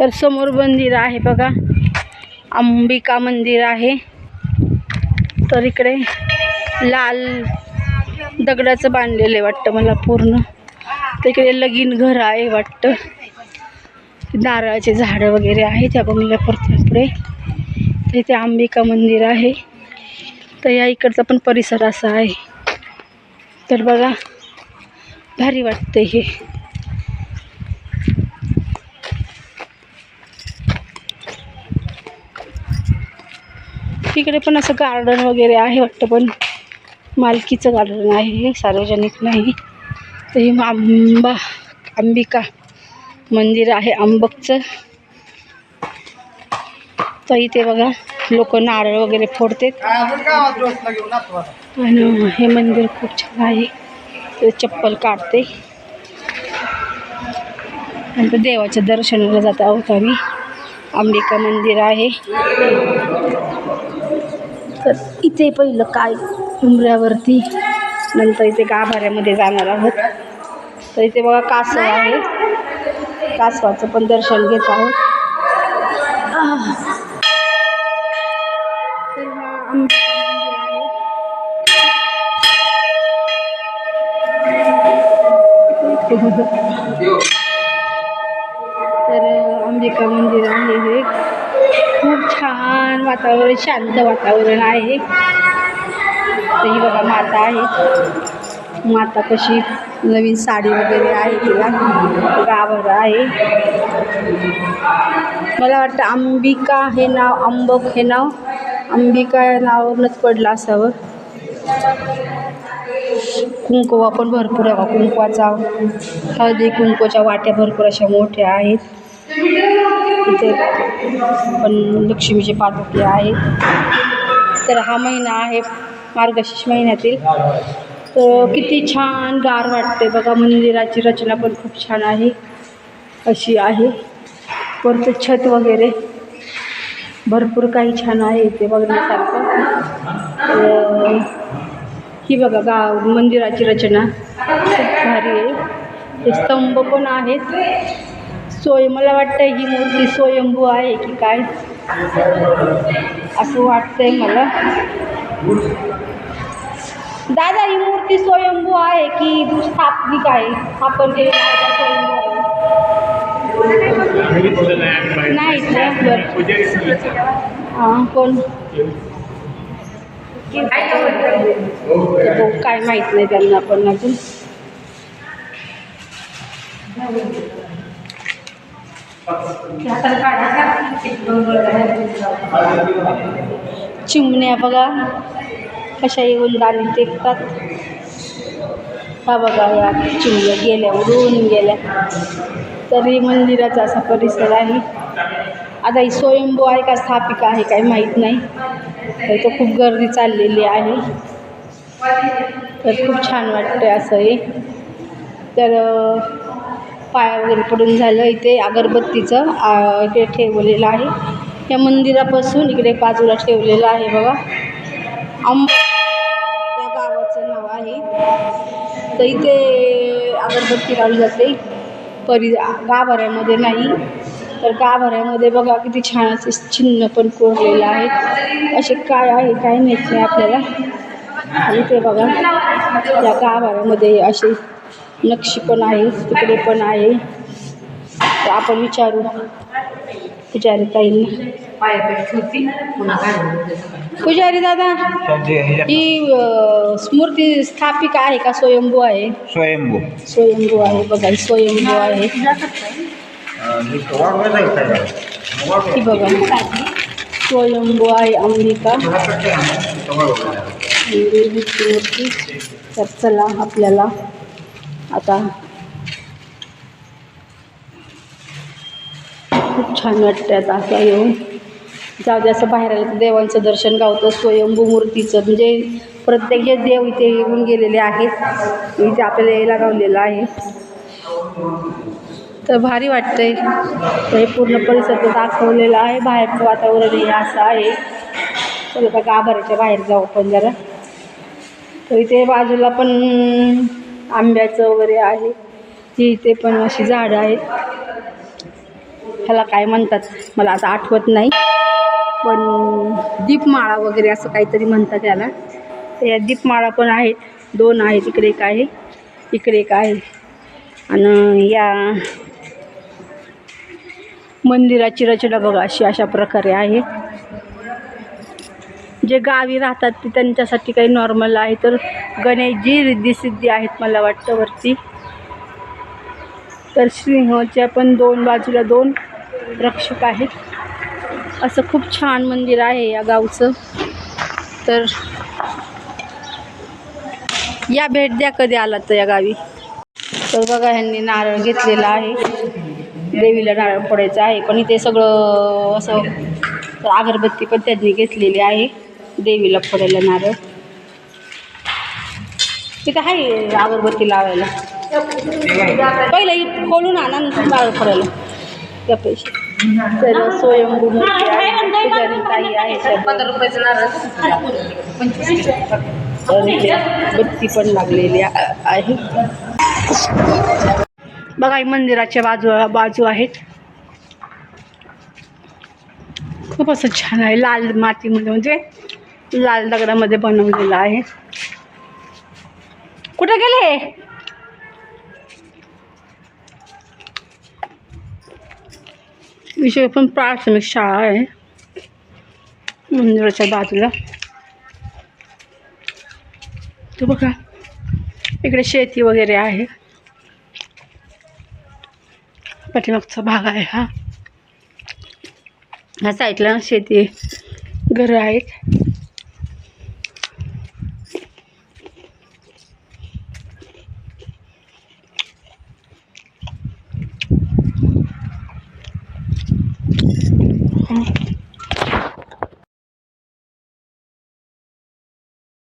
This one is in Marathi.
तर समोर मंदिर आहे बघा. अंबिका मंदिर आहे. तर इकडे लाल दगडाचं बांधलेलं आहे वाटतं मला पूर्ण. तर इकडे लगीन घर आहे वाटतं. नारळाचे झाडं वगैरे आहे त्या बंगल्या पुढे. तर इथे अंबिका मंदिर आहे. तर या इकडचा पण परिसर असा आहे. तर बघा भारी वाटते हे. तिकडे पण असं गार्डन वगैरे आहे वाटतं पण मालकीचं गार्डन आहे हे सार्वजनिक नाही. तर हे आंबा अंबिका मंदिर आहे अंबकचं तर इथे बघा लोक नारळ वगैरे फोडतात. आणि हे मंदिर खूप छान आहे. ते चप्पल काढते. नंतर देवाच्या दर्शनाला जात आहोत आम्ही. अंबिका मंदिर आहे. तर इथे पहिलं काय उमऱ्यावरती नंतर इथे गाभाऱ्यामध्ये जाणार आहोत. तर इथे बघा कासव आहे. कासवाचं पण दर्शन घेत आहोत. तर अंबिका मंदिर आहे. तर अंबिका मंदिर आहे हे. खूप छान वातावरण शांत वातावरण आहे. तर ही बघा माता आहे. माता कशी नवीन साडी वगैरे आहे तिला. गावर आहे. मला वाटतं अंबिका हे नाव अंबक हे नाव अंबिका या नावावरूनच पडलं असावं. कुंकवा पण भरपूर आहे कुंकवाचा. हळदी कुंकवाच्या वाट्या भरपूर अशा मोठ्या आहेत. इथे पण लक्ष्मीचे पादुके आहे तर हा महिना आहे मार्गशीर्ष महिन्यातील. तर किती छान गार वाटते बघा मंदिराची रचना पण खूप छान आहे. अशी आहे. परत छत वगैरे. भरपूर काही छान आहे इथे बघण्यासारखं. ही बघा गाव मंदिराची रचना. खूप भारी आहे. स्तंभ पण आहेत. सोय. मला वाटतं ही मूर्ती स्वयंभू आहे की काय? असं वाटतंय मला. दादा ही मूर्ती स्वयंभू आहे की स्थापनिक आहे? स्थापन केलेली नाही हां कोण? काय माहीत नाही त्यांना पण अजून. चिमण्या बघा कशा येऊन दाणी टेकतात. हा बघा या चिमण्या गेल्या उडून गेल्या. तरी मंदिराचा असा परिसर आहे. आता ही स्वयंभू आहे का स्थापिका आहे काही माहीत नाही. तर तो खूप गर्दी चाललेली आहे. तर खूप छान वाटतं असं हे तर पाया वगैरे पडून झालं. इथे अगरबत्तीचं इकडे ठेवलेलं आहे. या मंदिरापासून इकडे बाजूला ठेवलेलं आहे बघा. आंब या गावाचं नाव आहे. तर इथे अगरबत्ती लावली जाते. परि गाभाऱ्यामध्ये नाही. तर गाभाऱ्यामध्ये बघा किती छान असे चिन्ह पण कोरलेलं आहे. असे काय आहे काय माहीत नाही आपल्याला. इथे बघा या गाभाऱ्यामध्ये असे नक्षी पण आहे तिकडे पण आहे. तर आपण विचारू पुजारी ताईंना. पुजारी दादा ही अं, मूर्ती स्थापिका आहे का? स्वयंभू आहे. स्वयंभू. स्वयंभू आहे बघा स्वयंभू आहे. ही बघा स्वयंभू आहे अंबिका. मूर्ती. तर चला आपल्याला. आता. खूप छान वाटतं आता असं येऊन. जाऊ दे असं बाहेर आलं तर देवांचं दर्शन गावतं स्वयंभू मूर्तीचं म्हणजे प्रत्येक जे देव इथे येऊन गेलेले आहेत इथे आपल्याला यायला गावलेलं आहे. तर भारी वाटतंय. हे पूर्ण परिसर दाखवलेलं आहे. बाहेरचं वातावरण हे असं आहे. तर आता गाभाऱ्याच्या बाहेर जाऊ आपण जरा. तर इथे बाजूला पण आंब्याचं वगैरे आहे. ती इथे पण अशी झाडं आहेत. ह्याला काय म्हणतात? मला आता आठवत नाही. पण दीपमाळा वगैरे असं काहीतरी म्हणतात याला. या दीपमाळा पण आहेत. दोन आहेत. इकडे एक आहे. इकडे एक आहे. आणि या मंदिराची रचना बघा. अशी अशा प्रकारे आहे. जे गावी राहतात ते त्यांच्यासाठी काही नॉर्मल आहे. तर गणेशजी रिद्धी आहेत मला वाटतं वरती. तर सिंहाच्या पण दोन बाजूला दोन रक्षक आहेत. असं खूप छान मंदिर आहे या गावचं. तर या भेट द्या कधी आला तर या गावी. तर बघा ह्यांनी नारळ घेतलेला आहे. देवीला नारळ फोडायचं आहे. पण इथे सगळं असं अगरबत्ती पण त्यांनी घेतलेली आहे. देवीला फोडायला नारळ. तिथे आहे अगरबत्ती लावायला. पहिलं खोलून आणा नारळ फोडायला. त्या पैसे. तर स्वयंभू आहे पंधरा रुपयाचं नारळ बत्ती पण लागलेली आहे. बघा हे मंदिराच्या बाजू बाजू आहेत. खूप असं छान आहे लाल मातीमध्ये म्हणजे लाल दगडामध्ये बनवलेलं आहे. कुठे गेले? विषय पण प्राथमिक शाळा आहे. मंदिराच्या बाजूला. तू बघा. इकडे शेती वगैरे आहे. पाठीमागचा भाग आहे हा. ह्या साईडला शेती घरं आहेत.